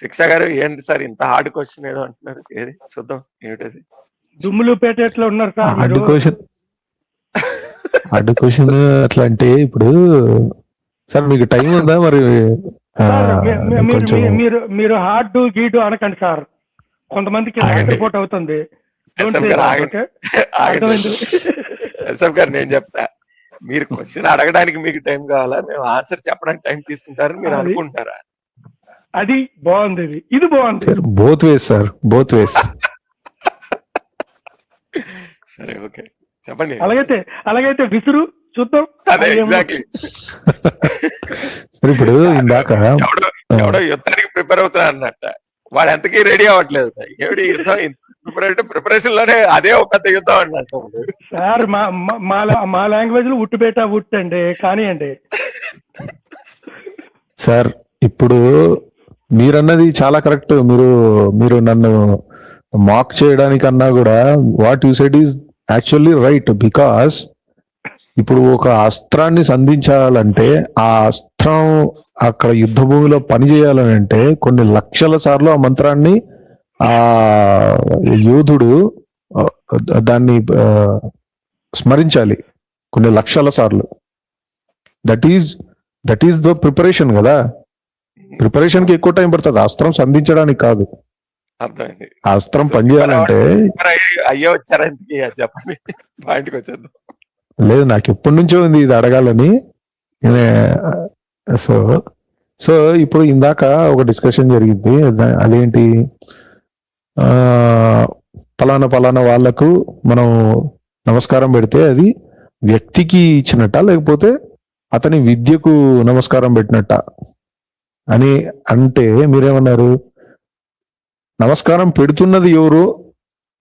శిక్ష గారు ఏంటి సార్ ఇంత హార్డ్ క్వశ్చన్ ఏదో అంటున్నారు? ఏది? చూద్దాం ఏమిటది? దుమ్ములు పేటెట్లో ఉన్నారు సార్ మీరు. క్వశ్చన్ అడ్డు క్వశ్చన్ అట్లా అంటే ఇప్పుడు సార్ మీకు టైం ఉందా మరి? మీరు మీరు మీరు హార్డ్ గీడు అనకండి సార్. కొంతమందికి. రిపోర్ట్ అవుతుంది. ఎస్ఎఫ్ గారు నేను చెప్తా. మీరు క్వశ్చన్ అడగడానికి మీకు టైం కావాలా? మేము ఆన్సర్ చెప్పడానికి టైం తీసుకుంటారని మీరు అనుకుంటారా? అది బాగుంది ఇది ఇది బాగుంది sir both ways sir both ways సరే ఓకే. చెప్పండి. అలాగైతే అలాగైతే విసురు చూద్దాం. అదే. ఎగ్జాక్ట్లీ సార్ ఇప్పుడు ఇందాక ఎవడో యుద్ధానికి ప్రిపేర్ అవుతున్నా అన్నట్ట. వాడు ఎంతకీ రెడీ అవ్వట్లేదు. ఏమిటి యుద్ధం ప్రిపరేషన్ ప్రిపరేషన్లోనే అదే ఒక పెద్ద యుద్ధం అన్నట్టు. సార్ మా మా- మా లా- మా లాంగ్వేజ్లో ఉట్టు బేట ఉట్ అండి కానివ్వండి సార్ ఇప్పుడు మీరన్నది చాలా కరెక్ట్. మీరు మీరు నన్ను మాక్ చేయడానికన్నా కూడా what you said is actually right because ఇప్పుడు ఒక అస్త్రాన్ని సంధించాలంటే ఆ అస్త్రం అక్కడ యుద్ధ భూమిలో పనిచేయాలని అంటే కొన్ని లక్షల సార్లు ఆ మంత్రాన్ని ఆ యోధుడు దాన్ని స్మరించాలి. కొన్ని లక్షల సార్లు. That is that is the preparation కదా. ప్రిపరేషన్కి ఎక్కువ టైం పడుతుంది. అస్త్రం సంధించడానికి కాదు. అర్థమైంది. అస్త్రం పనిచేయాలంటే అయ్య- వచ్చారా చెప్పండి. పాయింట్కి వచ్చేద్దాం. లేదు నాకు ఎప్పటి నుంచో ఉంది ఇది అడగాలని. సో సో ఇప్పుడు ఇందాక ఒక డిస్కషన్ జరిగింది. అద- అదేంటి? పలానా పలానా వాళ్ళకు మనం నమస్కారం పెడితే అది వ్యక్తికి ఇచ్చినట్ట లేకపోతే అతని విద్యకు నమస్కారం పెట్టినట్ట? అని అంటే మీరేమన్నారు? నమస్కారం పెడుతున్నది ఎవరు?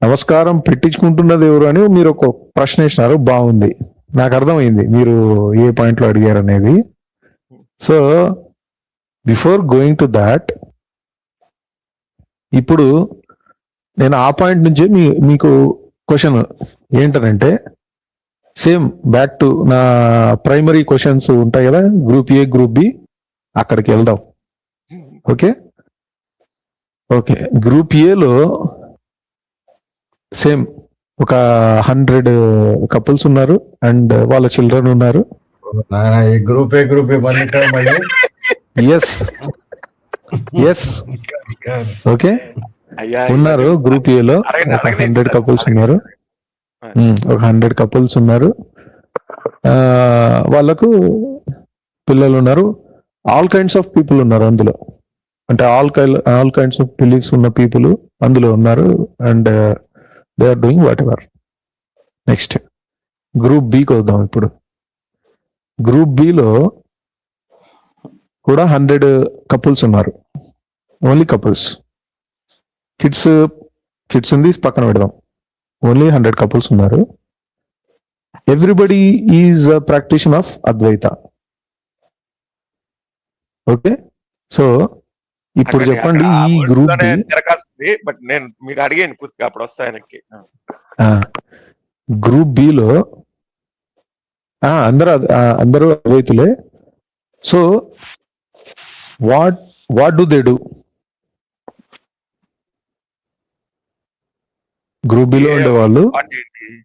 నమస్కారం పెట్టించుకుంటున్నది ఎవరు అని మీరు ఒక ప్రశ్న వేసినారు బాగుంది. నాకు అర్థమైంది మీరు ఏ పాయింట్లో అడిగారు అనేది. So before going to that ఇప్పుడు నేను ఆ పాయింట్ నుంచే మీ మీకు క్వశ్చన్ ఏంటనంటే సేమ్ బ్యాక్ టు నా ప్రైమరీ క్వశ్చన్స్ ఉంటాయి కదా గ్రూప్ ఏ గ్రూప్ బి అక్కడికి వెళ్దాం. ఓకే? ఓకే. గ్రూప్ ఏలో సేమ్ ఒక హండ్రెడ్ కపుల్స్ ఉన్నారు అండ్ వాళ్ళ చిల్డ్రన్ ఉన్నారు. Group A group S S okay? ఉన్నారు గ్రూప్ ఏలో. హండ్రెడ్ కపుల్స్ ఉన్నారు. ఒక హండ్రెడ్ కపుల్స్ ఉన్నారు. ఆ, వాళ్ళకు పిల్లలు ఉన్నారు. ఆల్ కైండ్స్ ఆఫ్ పీపుల్ ఉన్నారు అందులో. అంటే ఆల్ కై ఆల్ కైండ్స్ ఆఫ్ బిలీఫ్స్ ఉన్న పీపుల్ అందులో ఉన్నారు and they are doing whatever next group బికి వద్దాం ఇప్పుడు. గ్రూప్ బిలో కూడా హండ్రెడ్ కపుల్స్ ఉన్నారు. ఓన్లీ కపుల్స్ కిడ్స్ కిడ్స్ ఉంది పక్కన పెడదాం. ఓన్లీ హండ్రెడ్ కపుల్స్ ఉన్నారు. Everybody is practitioner of Advaita okay so ఇప్పుడు చెప్పండి ఈ గ్రూప్ తిరగాల్సింది బట్ నేను మీరు అడిగాను పూర్తిగా అప్పుడు వస్తాయి వెనక్కి గ్రూప్ బిలో అందరూ అద్- ఆ, అందరూ అద్వైతులే so what what do they do group below ఏ- ఉండే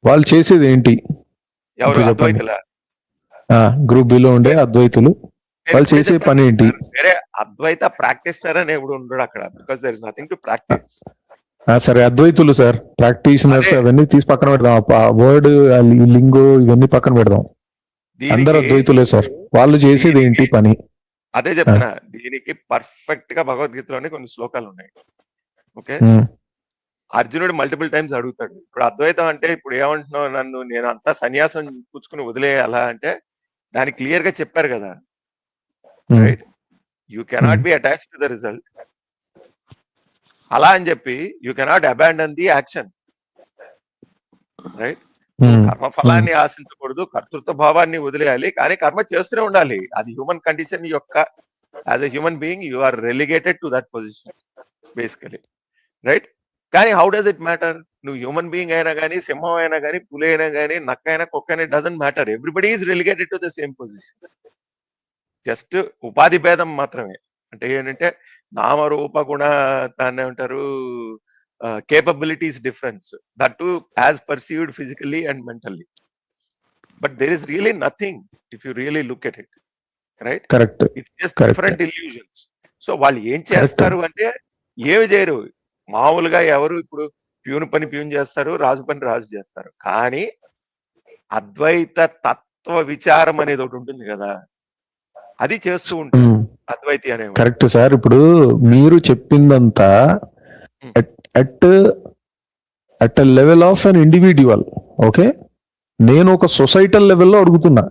వాళ్ళు చేసేది ఏంటి? గ్రూప్ బిలో ఉండే అద్వైతులు వాళ్ళు చేసే పని ఏంటి? అద్వైత ప్రాక్టీస్నర్ అని ఎప్పుడు ఉండడు అక్కడ because there is nothing to practice ఆ, సరే అద్వైతులు సార్ ప్రాక్టీషనర్స్. అవన్నీ తీసి పక్కన పెడదాం. వర్డ్ లింగో ఇవన్నీ పక్కన పెడదాం. అందరు అద్వైతులే సార్. వాళ్ళు చేసేది ఏంటి పని? అదే చెప్తున్నా దీనికి పర్ఫెక్ట్గా భగవద్గీతలోనే కొన్ని శ్లోకాలు ఉన్నాయి. ఓకే? అర్జునుడు మల్టిపుల్ టైమ్స్ అడుగుతాడు. ఇప్పుడు అద్వైతం అంటే ఇప్పుడు ఏమంటున్నావు నన్ను నేను అంతా సన్యాసం పుచ్చుకుని వదిలేయాలా అంటే దాన్ని క్లియర్గా చెప్పారు కదా. Right you cannot be attach to the result అలా అని చెప్పి you cannot abandon the action right కర్మ ఫలాన్ని ఆశించకూడదు కర్తృత్వ భావాన్ని వదిలేయాలి కానీ కర్మ చేస్తూనే ఉండాలి. అది హ్యూమన్ కండిషన్ యొక్క as a human being you are relegated to that position basically right కానీ హౌ డస్ ఇట్ మ్యాటర్ నువ్వు హ్యూమన్ బీయింగ్ అయినా కానీ సింహం అయినా కానీ పులి అయినా కానీ నక్క అయినా కుక్క అయినా doesn't matter everybody is relegated to the same position just ఉపాధి భేదం మాత్రమే. అంటే ఏంటంటే నామరూప గుణ దాన్ని ఏమంటారు capabilities difference that to as perceived physically and mentally but there is really nothing if you really look at it right correct it's just. Different illusions so వాళ్ళు ఏం చేస్తారు అంటే ఏమి చేయరు. మామూలుగా ఎవరు ఇప్పుడు ప్యూన్ పని ప్యూన్ చేస్తారు రాజు పని రాజు చేస్తారు. కానీ అద్వైత తత్వ విచారం అనేది ఒకటి ఉంటుంది కదా. అది చేస్తూ ఉంటారు అద్వైతి అనే కరెక్ట్ సార్ ఇప్పుడు మీరు చెప్పిందంతా. At at level of an individual okay? నేను ఒక సొసైటల్ లెవెల్లో అడుగుతున్నా.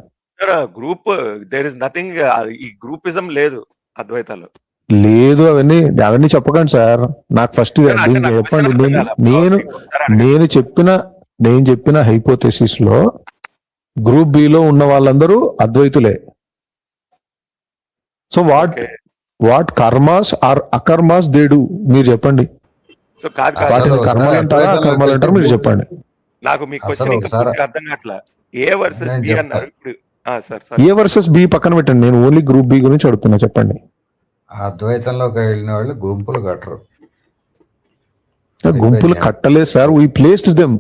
గ్రూప్ దేర్ ఇస్ నథింగ్ ఈ గ్రూపిజం లేదు అద్వైతాలు లేదు అవన్నీ అవన్నీ చెప్పకండి సార్. నాకు ఫస్ట్ చెప్పండి. నేను. నేను చెప్పిన నేను చెప్పిన హైపోథెసిస్లో గ్రూప్ బి లో ఉన్న వాళ్ళందరూ అద్వైతులే. So what. What karmas are అకర్మాస్ they do మీరు చెప్పండి. సో కాదు కాదు. వాటిని కర్మలు అంటారా అకర్మలు అంటారా? మీరు చెప్పండి. నాకు మీ క్వశ్చన్ ఇంకా అర్థం కావట్లా. ఏ వర్సెస్ నేను బి. అన్నారు ఇప్పుడు. Sir sir. A versus B పక్కన పెట్టండి. నేను ఓన్లీ గ్రూప్ బి గురించి అడుగుతున్నా చెప్పండి. అద్వైతంలోకి వెళ్ళిన వాళ్ళు గుంపులు కట్టరు. గుంపులు. కట్టలేదు సార్. వీ ప్లేస్డ్ దెమ్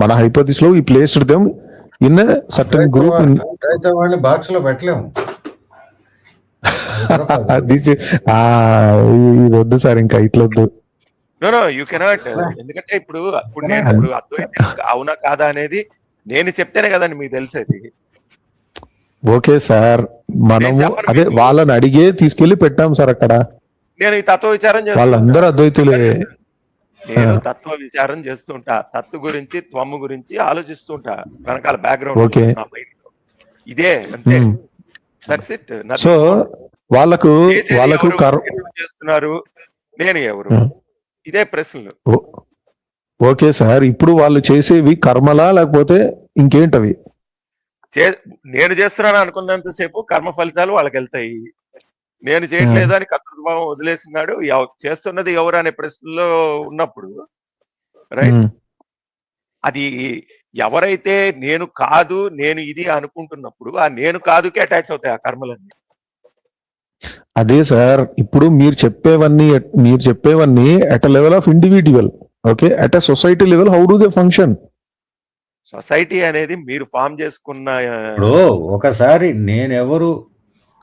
మన హైపోథిస్లో we placed them in certain group బాక్స్లో పెట్టలేము. ఇది వద్దు సార్ ఇంకా ఇట్లా వద్దు. నో నో యూ కెనాట్ ఎందుకంటే ఇప్పుడు ఇప్పుడు నేను ఇప్పుడు అద్వైతం అవునా కాదా అనేది నేను చెప్తేనే కదండి మీకు తెలిసేది. ఓకే సార్ మనము అదే. వాళ్ళని అడిగే తీసుకెళ్ళి పెట్టాం సార్ అక్కడ. నేను ఈ తత్వ విచారం చేస్తుంటా. వాళ్ళందరూ అద్వైతులే. నేను. తత్వ విచారం చేస్తుంటా. తత్తు గురించి త్వమ్ము గురించి ఆలోచిస్తుంటా. వెనకాల బ్యాక్గ్రౌండ్. ఇదే అంతే. దట్స్ ఇట్ సో వాళ్ళకు వాళ్ళకు చేస్తున్నారు? నేను ఎవరు. ఇదే ప్రశ్నలు. ఓకే సార్ ఇప్పుడు వాళ్ళు చేసేవి కర్మలా లేకపోతే ఇంకేంటవి? నేను చేస్తున్నాను అనుకున్నంతసేపు కర్మ ఫలితాలు వాళ్ళకి వెళ్తాయి. నేను చేయట్లేదు అని కర్తృత్వం వదిలేసినాడు. చేస్తున్నది ఎవరు అనే ప్రశ్నలో ఉన్నప్పుడు రైట్. అది ఎవరైతే నేను కాదు నేను ఇది అనుకుంటున్నప్పుడు ఆ నేను కాదుకే అటాచ్ అవుతాయి ఆ కర్మలన్నీ. అదే సార్ ఇప్పుడు మీరు చెప్పేవన్నీ మీరు చెప్పేవన్నీ at a level of individual okay at a society level how do they function society అనేది మీరు ఫామ్ చేసుకున్న ఇప్పుడు ఒకసారి నేనెవరు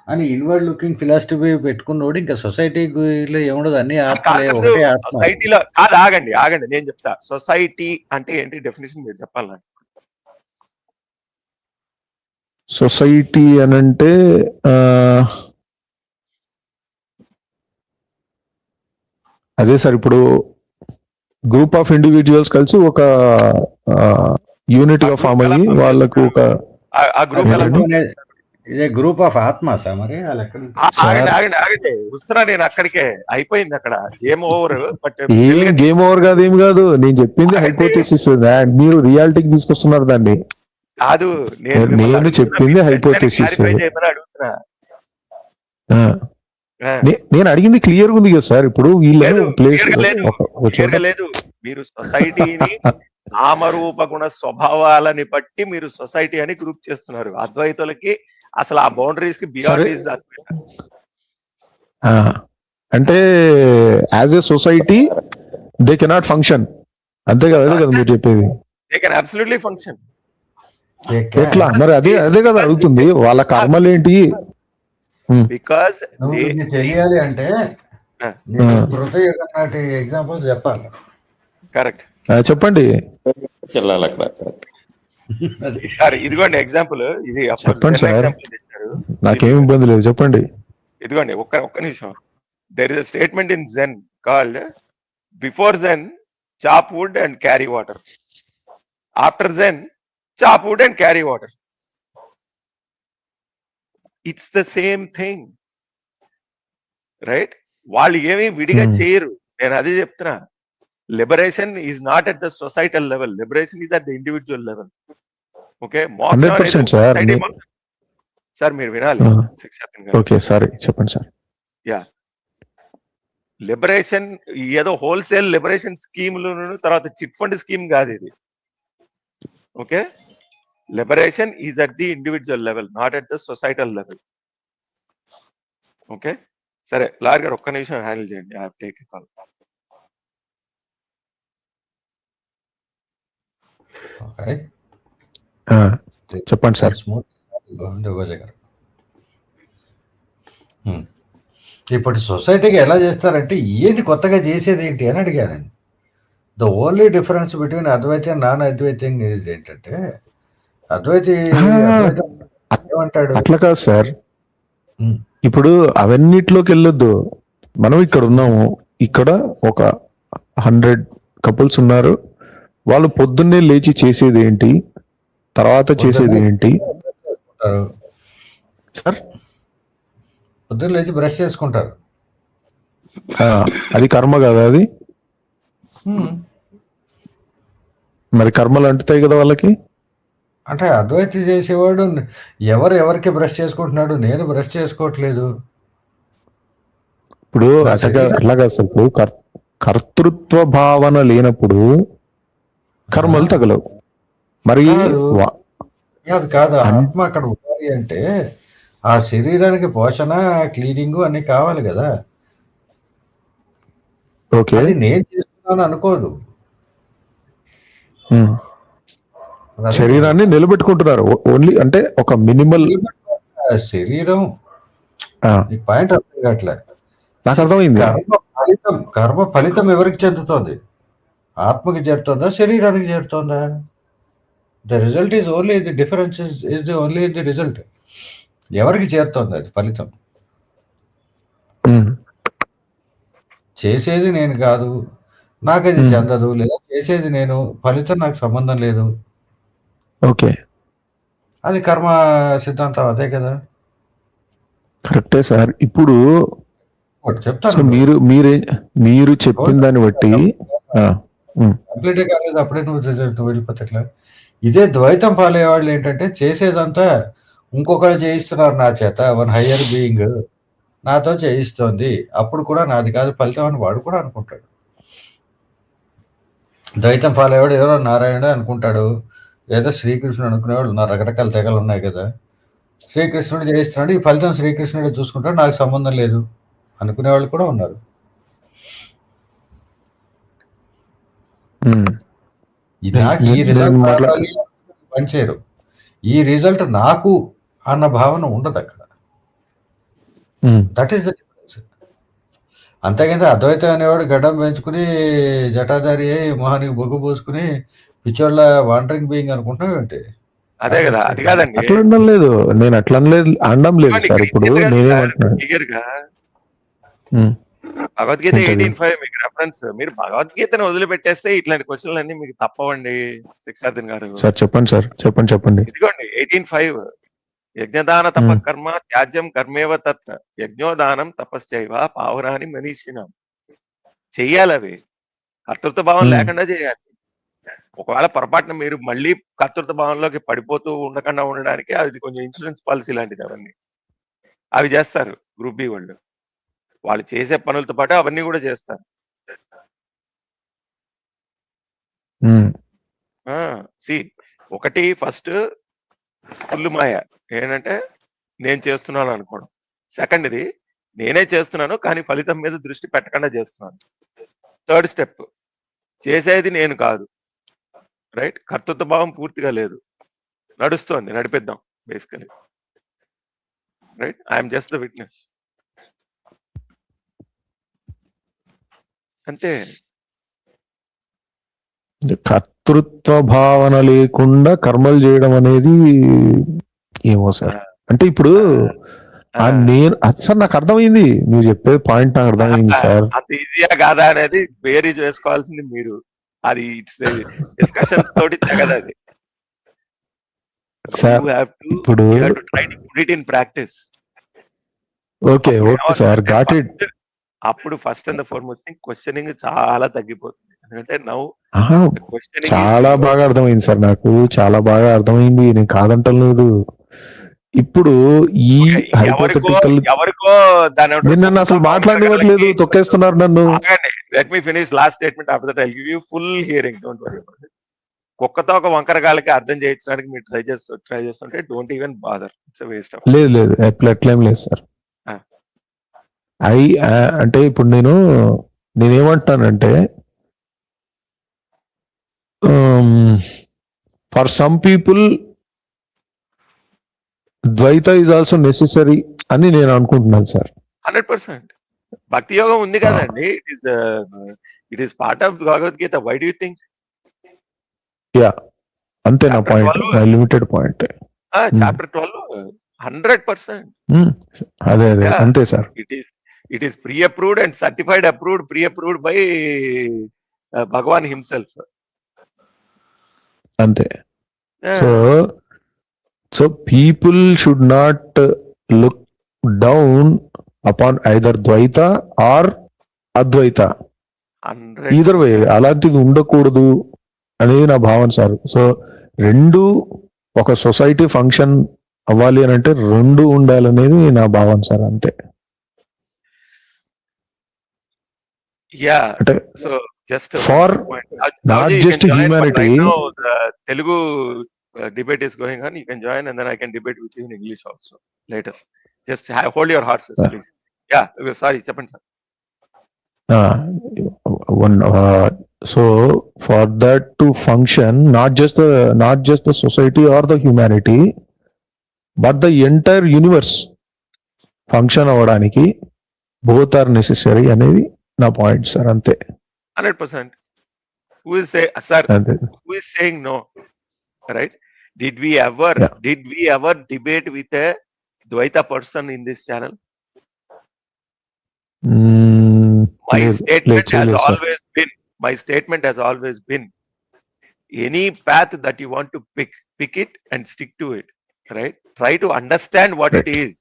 అని ఇన్వర్డ్ లుకింగ్ ఫిలాసఫీ పెట్టుకున్నోడు ఇంకా సొసైటీలో ఏముండదు అన్ని ఆత్మలే కాదు, ఒకటే ఆత్మ. సొసైటీలో కాదు ఆగండి ఆగండి నేను చెప్తా. సొసైటీ అంటే ఏంటి డెఫినేషన్ మీరు చెప్పాలి? నాకు సొసైటీ అని అంటే అదే సార్ ఇప్పుడు గ్రూప్ ఆఫ్ ఇండివిజువల్స్ కలిసి ఒక యూనిట్గా ఫామ్ అయ్యి వాళ్ళకు ఒక ఆ- గ్రూప్ ఇదే గ్రూప్ ఆఫ్ ఆత్మ సార్ మరి ఆగండి. ఆగండి ఆగండి. వస్తున్నా నేను అక్కడికే. అయిపోయింది అక్కడ. గేమ్ ఓవర్ బట్ ఏం గేమ్ ఓవర్ కాదు ఏం కాదు. నేను చెప్పింది హైపోథెసిస్ మీరు రియాలిటీకి తీసుకొస్తున్నారు దాన్ని. కాదు నేను చెప్పింది చేయమని అడుగుతున్నా. నేను అడిగింది క్లియర్ ఉంది కదా సార్ ఇప్పుడు వీళ్ళ లేదు, ప్లేస్ మీరు సొసైటీని నామరూప గుణ స్వభావాలని బట్టి మీరు సొసైటీ అని గ్రూప్ చేస్తున్నారు. అద్వైతులకి అసలు ఆ బౌండరీస్కి. బియాండ్ అంటే as a society they cannot function అంతే కదా అదే కదా మీరు చెప్పేది. దే కెన్ అబ్సల్యూట్లీ ఫంక్షన్ ఎట్లా? మరి అదే అదే కదా అడుగుతుంది. వాళ్ళ కర్మలు ఏంటి బికాస్ ఇది తెలియాలి అంటే కృతయుగం నాటి ఎగ్జాంపుల్స్ చెప్పాలి. కరెక్ట్ చెప్పండి. వెళ్ళాలి అక్కడ. సార్ ఇదిగోండి ఎగ్జాంపుల్ ఇది చెప్పండి సార్. నాకేం ఇబ్బంది లేదు చెప్పండి. ఇదిగోండి ఒక్క ఒక్క నిమిషం. There is a statement in Zen called before Zen chop wood and carry water after Zen chop wood and carry water it's the same thing right వాళ్ళు ఏమీ విడిగా Hmm. చేయరు. నేను అదే చెప్తున్నా. Liberation is not at the societal level liberation is at the individual level okay 100% sir. మీరు వినాలి. Okay sorry. చెప్పండి సార్. లిబరేషన్ ఏదో హోల్సేల్ లిబరేషన్ స్కీమ్లను తర్వాత చిట్ ఫండ్ స్కీమ్ కాదు ఇది. Okay? Liberation is at the individual level not at the societal level okay సరే lawyer గారు ఒక్క నిమిషం హ్యాండిల్ చేయండి. ఐ టేక్ కాల్ చెప్పండి సార్. గారు Hmm. ఇప్పుడు సొసైటీకి ఎలా చేస్తారంటే ఏది కొత్తగా చేసేది ఏంటి అని అడిగానండి. The only difference between Advaitam non అద్వైతం is ఏంటంటే అద్వైతి ఏమంటాడు? అట్లా కాదు సార్. ఇప్పుడు అవన్నిట్లోకి వెళ్ళొద్దు. మనం ఇక్కడ ఉన్నాము. ఇక్కడ ఒక హండ్రెడ్ కపుల్స్ ఉన్నారు. వాళ్ళు పొద్దున్నే లేచి చేసేది ఏంటి? తర్వాత చేసేది ఏంటి? సార్? పొద్దున్న లేచి బ్రష్ చేసుకుంటారు. అది కర్మ కదా అది. మరి కర్మలు అంటుతాయి కదా వాళ్ళకి? అంటే అద్వైతి చేసేవాడు ఎవరు ఎవరికి బ్రష్ చేసుకుంటున్నాడు నేను బ్రష్ చేసుకోవట్లేదు. ఇప్పుడు సార్, అట్లా శరీరం- అట్లా కాదు సార్ ఇప్పుడు కర్- కర్తృత్వ భావన లేనప్పుడు కర్మలు తగలవు. మరి. వా- కాదు ఆత్మ అక్కడ ఉండాలి అంటే ఆ శరీరానికి పోషణ క్లీనింగ్ అన్ని కావాలి కదా. ఓకే. అది నేను చేస్తున్నాను అనుకోదు. శరీరాన్ని నిలబెట్టుకుంటున్నారు. ఓన్లీ అంటే ఒక మినిమల్ శరీరం. పాయింట్ అర్థం కావట్లే. నాకు అర్థమైంది. ఫలితం కర్మ ఫలితం ఎవరికి చెందుతోంది? ఆత్మకి చేరుతోందా? శరీరానికి చేరుతోందా? The result is only the difference is the only the result ఎవరికి చేరుతోంది అది ఫలితం. చేసేది నేను కాదు. నాకు అది. చెందదు. లేదా చేసేది నేను. ఫలితం నాకు సంబంధం లేదు. ఓకే. అది కర్మ సిద్ధాంతం అదే కదా. కరెక్టే సార్. ఇప్పుడు చెప్తాను. మీరు మీరే మీరు చెప్పిన దాన్ని బట్టి కంప్లీట్ కాలేదు అప్పుడే నువ్వు రిజల్ట్ నువ్వు వెళ్ళిపోతే ఎట్లా? ఇదే ద్వైతం ఫాలో అయ్యేవాళ్ళు ఏంటంటే చేసేదంతా ఇంకొకరు చేయిస్తున్నారు నా చేత వన్ హయ్యర్ బీయింగ్ నాతో చేయిస్తోంది. అప్పుడు కూడా నాది కాదు ఫలితం అని వాడు కూడా అనుకుంటాడు. ద్వైతం ఫాలో అయ్యేవాడు ఎవరో నారాయణ అనుకుంటాడు. ఏదో శ్రీకృష్ణుడు అనుకునేవాడు నా రకరకాల తెగలు ఉన్నాయి కదా. శ్రీకృష్ణుడు చేయిస్తున్నాడు ఈ ఫలితం శ్రీకృష్ణుడే చూసుకుంటాడు. నాకు సంబంధం లేదు. అనుకునే వాళ్ళు కూడా ఉన్నారు. నాకు ఈ రిజల్ట్ పనిచేయరు. ఈ రిజల్ట్ నాకు అన్న భావన ఉండదు అక్కడ. దట్ ఈస్ ద డిఫరెన్స్ అంతేగాని అద్వైతం అనేవాడు గడ్డం పెంచుకుని జటాధారి అయి మొహానికి బొగ్గు పోసుకుని పిచ్చోళ్ళ వాండరింగ్ బీయింగ్ అనుకుంటున్నావు ఏంటి? అదే కదా అది కాదండి. అట్లా అనడం లేదు. నేను అట్లా అనలేదు అనడం లేదు సార్ ఇప్పుడు. నేనేమంటున్నాను. భగవద్గీత? ఎయిటీన్ ఫైవ్ మీకు రెఫరెన్స్ మీరు భగవద్గీతను వదిలిపెట్టేస్తే ఇట్లాంటి క్వశ్చన్లు అన్ని మీకు తప్పవండి శిక్షార్థిన్ గారు. సార్ చెప్పండి సార్ చెప్పండి చెప్పండి. ఇదిగోండి ఎయిటీన్ ఫైవ్. యజ్ఞదాన తప. కర్మ త్యాజ్యం కర్మేవ తత్. యజ్ఞోదానం తపశ్చైవ పావురాని మనీషినం. చెయ్యాలి అవి కర్తృత్వ భావం. లేకుండా చేయాలి. ఒకవేళ పొరపాటున మీరు మళ్ళీ కర్తృత్వ భావంలోకి పడిపోతూ ఉండకుండా ఉండడానికి అది కొంచెం ఇన్సూరెన్స్ పాలసీ లాంటిది అవన్నీ. అవి చేస్తారు గ్రూప్ బి వాళ్ళు. వాళ్ళు చేసే పనులతో పాటు అవన్నీ కూడా చేస్తారు. సి ఒకటి ఫస్ట్ ఫుల్ మాయ. ఏంటంటే నేను చేస్తున్నాను అనుకోవడం. సెకండ్ ఇది నేనే చేస్తున్నాను కానీ ఫలితం మీద దృష్టి పెట్టకుండా చేస్తున్నాను. థర్డ్ స్టెప్ చేసేది నేను కాదు. రైట్? కర్తృత్వ భావం పూర్తిగా లేదు. నడుస్తోంది. నడిపిద్దాం basically. Right? I'm just the witness. అంతే. కర్తృత్వ భావన లేకుండా కర్మలు చేయడం అనేది ఏమో సార్. అంటే ఇప్పుడు నేను అసలు నాకు అర్థమైంది. మీరు చెప్పే పాయింట్ నాకు అర్థమైంది సార్. అంత ఈజీయా కాదా అనేది బేరీజ్ వేసుకోవాల్సింది మీరు. అది డిస్కషన్ తోటి తెగదు అది. ఇప్పుడు in practice. Okay okay sir got it అప్పుడు first and foremost thing questioning చాలా తగ్గిపోతుంది. ఎందుకంటే నౌ క్వశ్చనింగ్ చాలా బాగా అర్థమైంది సార్ నాకు చాలా బాగా అర్థమైంది. నేను కాదంటలేదు. ఇప్పుడు ఈ ఎవరికో హైపోథెటికల్ ఎవరికో దాని నేను నన్ను అసలు మాట్లాడనివ్వట్లేదు తొక్కేస్తున్నారు నన్ను. Let me finish last statement after that I give you full hearing don't worry కుక్కతో ఒక వంకరగాలకి అర్థం చేయించడానికి మీరు ట్రై చేస్తూ ట్రై చేస్తుంటే don't even bother it's waste of లేదు లేదు. ఎట్లా ఎట్లేం లేదు సార్. ఐ అంటే ఇప్పుడు నేను నేనేమంటానంటే for some people Dvaita is also necessary అని నేను అనుకుంటున్నాను సార్ హండ్రెడ్ పర్సెంట్. భక్తి యోగం ఉంది కదండి. It is it is part of Bhagavad Gita why do think అంతే నా పాయింట్ 12 నా limited point chapter twelve hundred percent. అదే అదే. Yeah. అంతే sir it is it is pre-approved and certified approved pre-approved by uh, bhagwan himself. అంతే. Yeah. So so people should not look down upon either Dvaita or Advaita 100 either way అలాంటిది ఉండకూడదు అనేది నా భావన sir. So రెండు ఒక society function అవ్వాలి అని అంటే రెండు ఉండాలనేది నా భావన సార్ అంతే. అంటే just a For point. Now- not Navji, you just can join, but humanity- right now the telugu uh, debate is going on you can join and then i can debate with you in english also later just ha- hold your horses Yeah. please yeah uh, sorry చెప్పండి sir one so for that to function not just the not just the society or the humanity but the entire universe function అవ్వడానికి both are necessary అనేది నా point sir అంతే 100% who is say sir అంతే who is saying no right did we ever Yeah. did we ever debate with a dvaita person in this channel hmm, my లేదు, statement లేదు, has చేయలేదు sir. always been my statement has always been any path that you want to pick pick it and stick to it right try to understand what it is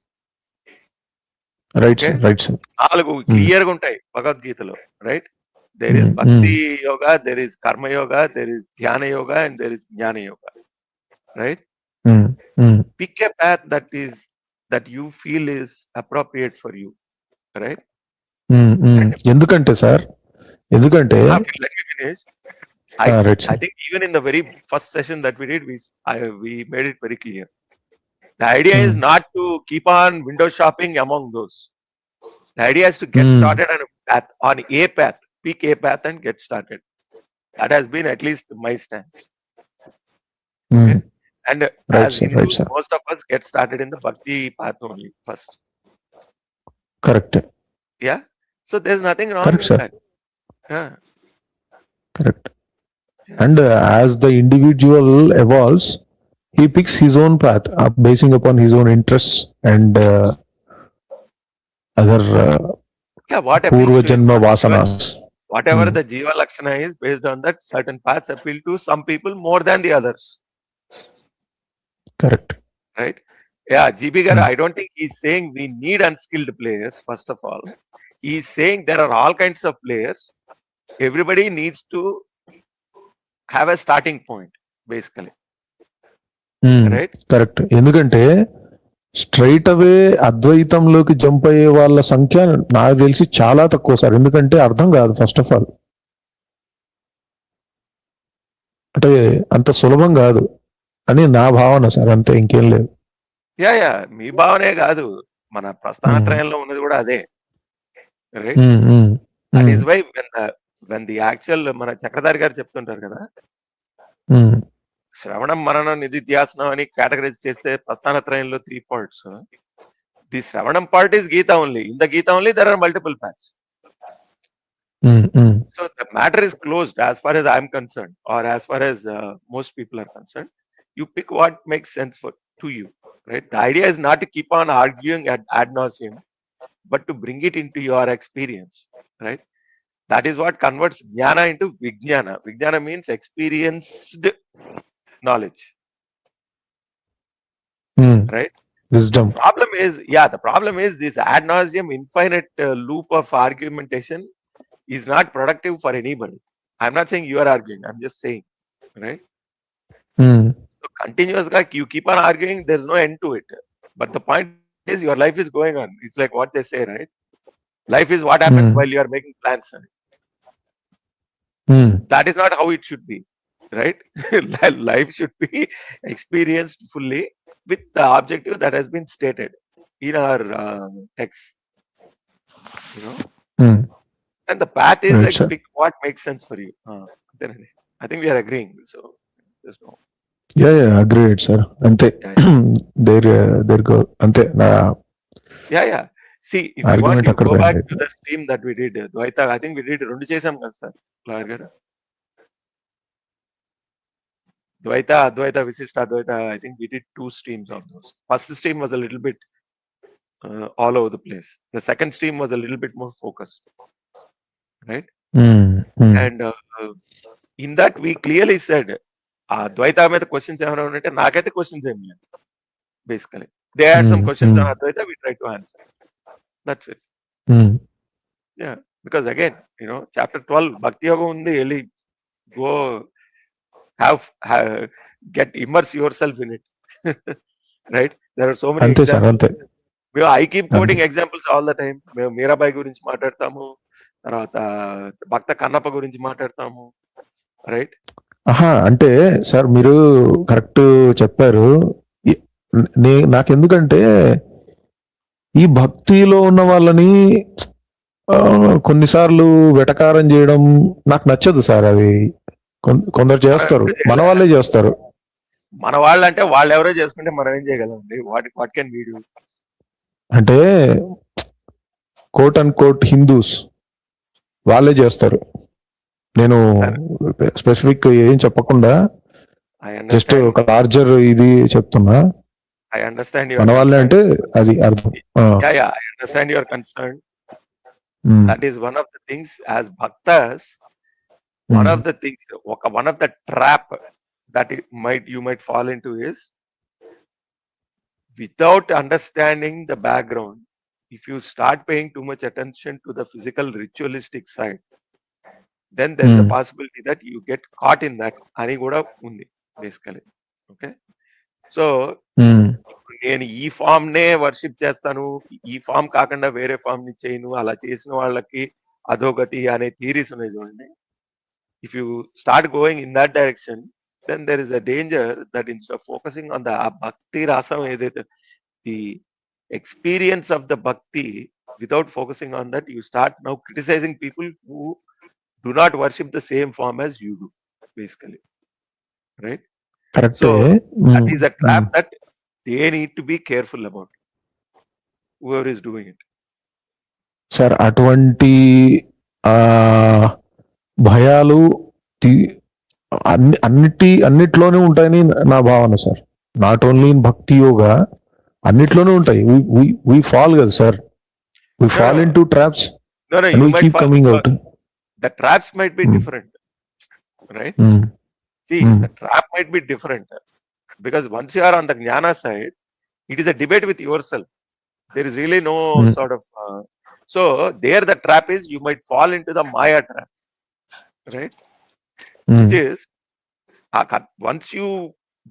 right Okay. Sir right sir నాలుగు clear గా ఉంటాయి భగవద్గీతలో right there is Mm, భక్తి yoga there is కర్మ yoga there is ధ్యాన yoga and there is జ్ఞాన yoga Right hmm, hmm, pick a path that is that you feel is appropriate for you right hmm, hmm. ఎందుకంటే sir ఎందుకంటే Ah, let me finish I, right I sir think even in the very first session that we did we s- I, we made it very clear the idea is Hmm. not to keep on window shopping among those the idea is to get Hmm. started on a path on a path pick a path and get started that has been at least my stance hmm, And right, as sir, right, sir. most of us get started in the bhakti path only first. Correct. Yeah. So there's nothing wrong Correct, with sir. that. Yeah. Correct. Yeah. And uh, as the individual evolves, he picks his own path, uh, basing upon his own interests and uh, other uh, yeah, what Purva Janma Vasanas. Whatever hmm. the Jiva Lakshana is, based on that, certain paths appeal to some people more than the others. Correct. Right? Yeah GB గారు hmm. I don't think he saying we need unskilled players first of all. He saying there are all kinds of players. Everybody needs to have a starting point basically. Hmm. Correct. ఎందుకంటే straight away అద్వైతంలోకి jump అయ్యే వాళ్ళ సంఖ్య నాకు తెలిసి చాలా తక్కువ sir. ఎందుకంటే అర్థం కాదు ఫస్ట్ ఆఫ్ ఆల్. అంటే అంత సులభం కాదు. అని నా భావన సార్ అంతే ఇంకేం లేదు. యా యా మీ భావనే కాదు. మన ప్రస్థానత్రయంలో ఉన్నది కూడా అదే. That is why when when the actual మన చక్రధారి గారు చెప్తుంటారు కదా. శ్రవణం మరణం నిధిధ్యాసనం అని కేటగరైజ్ చేస్తే ప్రస్థానత్రయంలో త్రీ పార్ట్స్ ది శ్రవణం part is Gita only in the Gita only there are multiple patch so the matter is closed as far as I'm concern or as far as most people are concern you pick what makes sense for to you right? The idea is not to keep on arguing at ad nauseum but to bring it into your experience right? That is what converts jnana into vijnana. Vijnana means experienced knowledge mm. right? Wisdom. Problem is yeah the problem is this ad nauseum infinite uh, loop of argumentation is not productive for anybody. I'm not saying you are arguing i'm just saying right? Mm continuous guy you keep on arguing there's no end to it but the point is your life is going on it's like what they say right life is what happens Hmm. while you are making plans um, that is not how it should be right life should be experienced fully with the objective that has been stated in our uh, text You know, Hmm. and the path is Right, like what makes sense for you. Uh, I think we are agreeing. So there's no. Yeah yeah agreed sir అంతే there there go అంతే నా Yeah, yeah. See, if you want Argument to అక్కడ go back పోయింది. to the stream that we did, uh, Dvaita, I think we did రెండు చేసాం కదా sir lawyer గారు Dvaita, Advaita, Visishta, Advaita, I think we did two streams on those. First stream was a little bit uh, all over the place. The second stream was a little bit more focused. Right? Hmm. Hmm. And uh, uh, clearly said, ah ద్వైత మీద questions ఏమైనా ఉంటే నాకైతే questions ఏం లేదు basically they had some Hmm, questions hmm. Advaita we try to answer that's it Hmm. Because again you know chapter twelve Bhakti యోగం ఉంది వెళ్ళి go have get immerse yourself in it right there are so అంతే sir many మేము I keep coding examples all the time మేము మీరాబాయి గురించి మాట్లాడతాము తర్వాత భక్త కన్నప్ప గురించి మాట్లాడతాము రైట్ ఆహా అంటే సార్ మీరు కరెక్ట్ చెప్పారు. నే నాకెందుకంటే ఈ భక్తిలో ఉన్న వాళ్ళని కొన్నిసార్లు వెటకారం చేయడం నాకు నచ్చదు సార్ అవి కొందరు చేస్తారు. మన వాళ్ళే చేస్తారు. మన వాళ్ళు అంటే వాళ్ళు ఎవరో చేసుకుంటే మనం ఏం చేయగలం అండి what what can we do? అంటే కోట్ అండ్ కోట్ హిందూస్ వాళ్ళే చేస్తారు. నేను స్పెసిఫిక్ ఏం చెప్పకుండా జస్ట్ ఒక లార్జర్ ఇది చెప్తున్నా. ఐ అండర్స్టాండ్ యువర్ మనవాళ్ళ అంటే అది అర్థం. Your concern that is one of the things as one of the ఒక one of the trap that might you might fall into is without understanding the background if you start paying too much attention to the physical ritualistic side then there's a Hmm. possibility that you get caught in that అని కూడా ఉంది basically okay so నేను ఈ form నే worship చేస్తాను ఈ form కాకుండా వేరే ఫామ్ని చేయను అలా చేసిన వాళ్ళకి అధోగతి అనే థీరీస్ ఉన్నాయి చూడండి. If you start going in that direction then there is a danger that instead of focusing on the bhakti రాసం ఏదైతే the experience of the bhakti without focusing on that you start now criticizing people who do not worship the same form as you do basically right కరెక్టే So, um, that is a trap um, that they need to be careful about. Whoever is doing it. Sir అటువంటి భయాలు అన్ని అన్నిటి అన్నిట్లోనే ఉంటాయని నా భావన sir not only in భక్తి యోగా అన్నిట్లోనే ఉంటాయి. వి ఫాల్ కదా sir we fall into traps you coming out the traps might be Hmm. different right see Hmm. the trap might be different because once you are on the jnana side it is a debate with yourself there is really no Hmm. sort of uh, so there the trap is you might fall into the maya trap right which is uh, kat- once you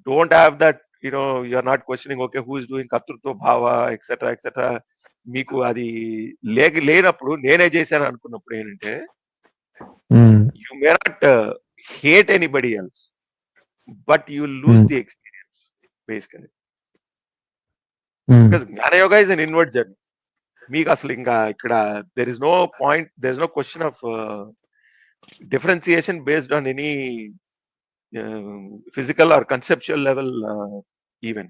don't have that you know you're not questioning okay who is doing కర్తృత్వ భావ etcetera etcetera మీకు అది లేక లేనప్పుడు నేనే చేశాను అనుకున్నప్పుడు ఏంటంటే you may not hate anybody else but you lose Hmm. The experience basically because Jnanayoga is an inward journey మీకు అసలు ఇంకా ఇక్కడ there is no point there is no question of differentiation based on any physical or conceptual level uh, even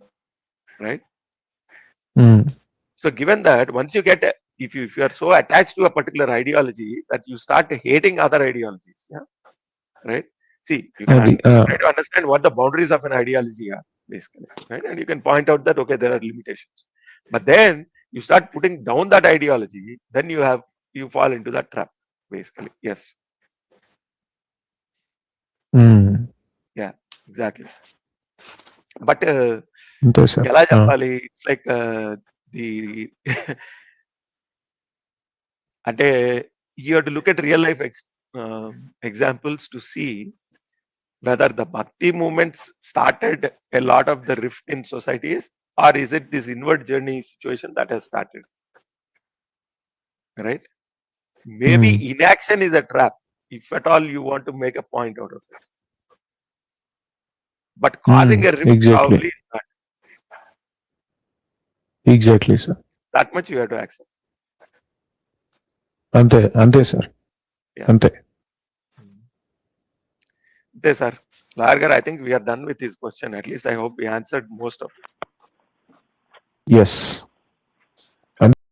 right? So given that once you get a- if you if you are so attached to a particular ideology that you start hating other ideologies yeah right see you can అది try to understand what the boundaries of an ideology are basically right and you can point out that okay there are limitations but then you start putting down that ideology then you have you fall into that trap basically yes exactly but uh, అంతే sir ఎలా చెప్పాలి it's like the And you have to look at real life examples to see whether the bhakti movements started a lot of the rift in societies or is it this inward journey situation that has started right maybe inaction is a trap if at all you want to make a point out of it but causing a rift probably is not. exactly sir that much you have to accept. అంతే అంతే sir. Yeah. అంతే. అంతే sir. Lawyer గారు I think we are done with his question at least I hope we answered most of his